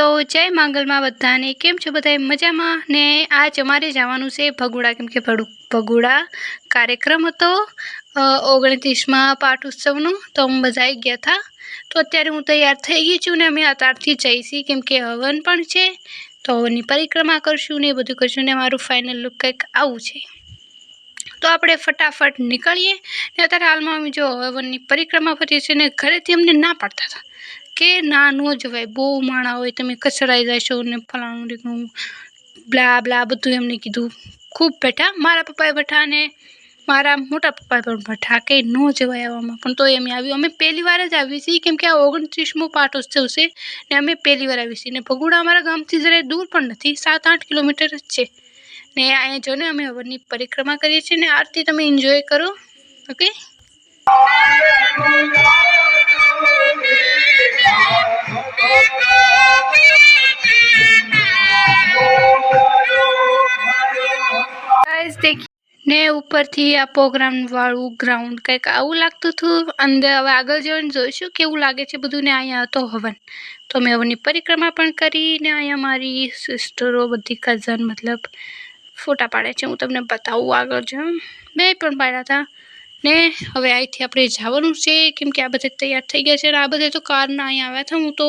તો જય મંગલમાં બધાને. કેમ છો બધા મજામાં? ને આજ અમારે જવાનું છે ભગુડા. કેમ કે ભગુડા કાર્યક્રમ હતો ઓગણત્રીસમાં પાઠ ઉત્સવનો તો અમે બધા ગયા હતા તો અત્યારે હું તૈયાર થઈ ગઈ છું ને અમે અત્યારથી જઈશી કેમ કે હવન પણ છે. તો હવનની પરિક્રમા કરશું ને બધું કરશું ને મારું ફાઇનલ લુક કંઈક આવું છે. તો આપણે ફટાફટ નીકળીએ. ને અત્યારે હાલમાં અમે જો હવનની પરિક્રમા ફરીએ છીએ ને ઘરેથી અમને ના પાડતા હતા. કે ના, ન જવાય. બહુ માણા હોય, તમે કચરાઈ જશો ને ફલાણું ઢીકણું બ્લા બ્લા, બધું એમને કીધું. ખૂબ બેઠા. મારા પપ્પાએ બેઠા અને મારા મોટા પપ્પાએ પણ બેઠા કે ન જવાય આવવામાં પણ તોય અમે આવ્યું. અમે પહેલી વાર જ આવી છીએ. કેમ કે આ ઓગણત્રીસમો પાઠોત્સવ છે ને અમે પહેલી વાર આવી છીએ. ને ભગુડા અમારા ગામથી જરાય દૂર પણ નથી. સાત આઠ કિલોમીટર જ છે. ને અહીંયા જોને અમે હવનની પરિક્રમા કરીએ છીએ ને આરતી તમે એન્જોય કરો. ઓકે ને ઉપરથી આ પ્રોગ્રામ વાળું ગ્રાઉન્ડ કંઈક આવું લાગતું હતું. અંદર હવે આગળ જઈને જોઈશું કેવું લાગે છે બધું ને અહીંયા હતો હવન. તો મેં હવનની પરિક્રમા પણ કરી ને અહીંયા મારી સિસ્ટરો બધી કઝન મતલબ ફોટા પાડે છે. હું તમને બતાવું આગળ જો મેં પણ પાડ્યા હતા. ને હવે અહીંથી આપણે જવાનું છે, કેમ કે આ બધે તૈયાર થઈ ગયા છે અને આ બધે તો કારના અહીંયા આવ્યા હતા. હું તો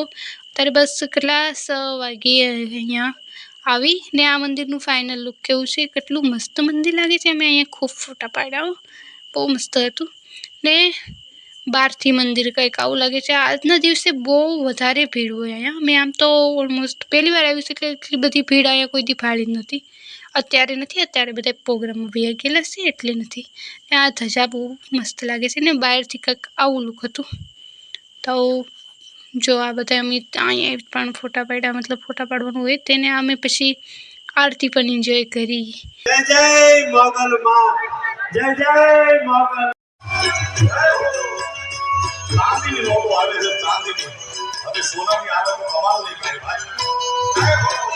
અત્યારે બસ કેટલા સ વાગે અહીંયા આવી ને આ મંદિરનું ફાઇનલ લુક કેવું છે, કેટલું મસ્ત મંદિર લાગે છે. અમે અહીંયા ખૂબ ફોટા પાડ્યા બહુ મસ્ત હતું. ને બહારથી મંદિર કંઈક આવું લાગે છે. આજના દિવસે બહુ વધારે ભીડ હોય અહીંયા. મેં આમ તો ઓલમોસ્ટ પહેલી વાર આવી છે કે એટલી બધી ભીડ અહીંયા કોઈ દી ફાળી જ નથી. અત્યારે નથી, અત્યારે બધા પ્રોગ્રામમાં ભેગા ગયેલા છે, એટલે નથી. ને આ ધજા બહુ મસ્ત લાગે છે ને, બહારથી કંઈક આવું લુક હતું. તો જો આ બધા અમે અહીંયા પણ ફોટા પાડ્યા, મતલબ ફોટા પાડવાનું હોય તેને અમે પછી આરતી પણ એન્જોય કરી. જય જય મોગલ જય જય મોગલ તો કમાલ નહીં ભાઈ.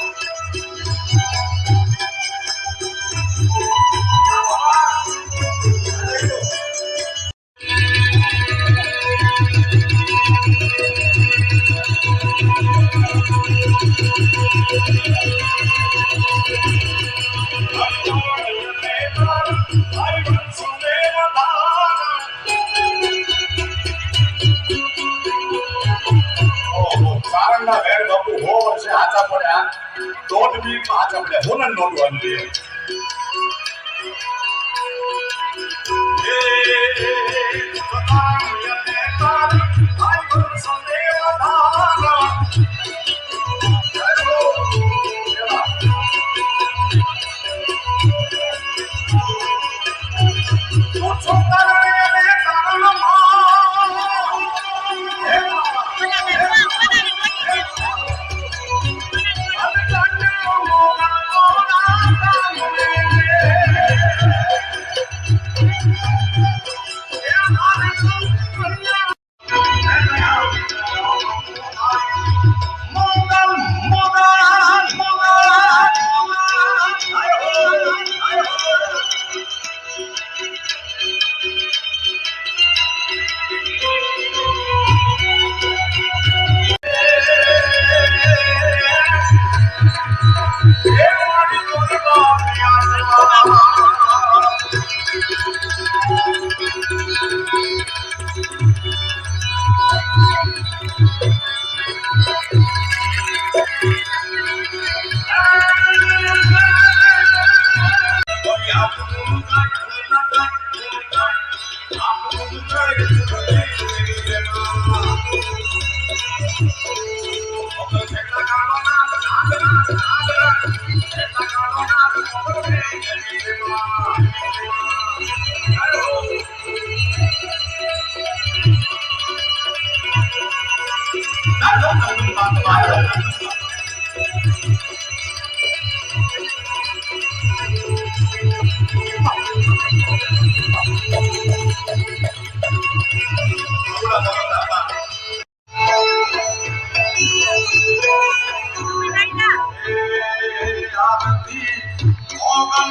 હો વર્ષે આચા પડ્યા દોઢ મિનિટમાં આચા પડ્યા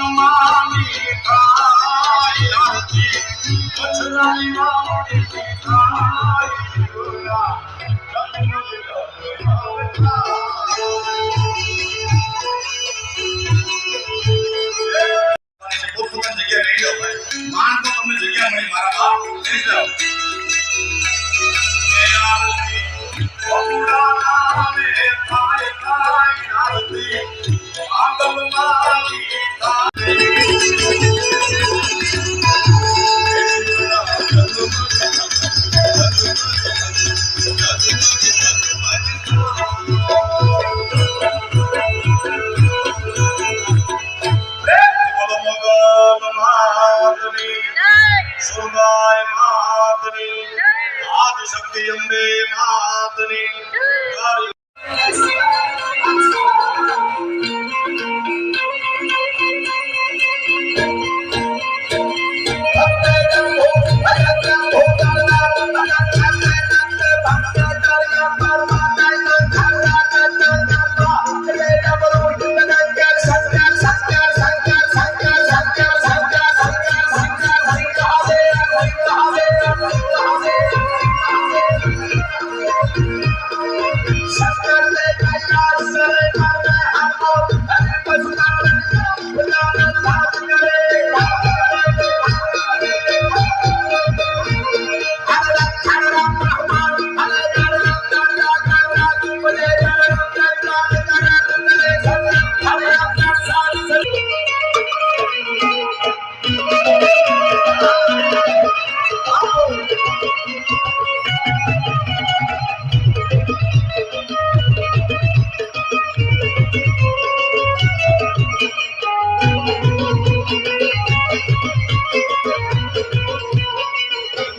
હોનન નોટો આવી આરતી சக்தி அம்பே மாதனே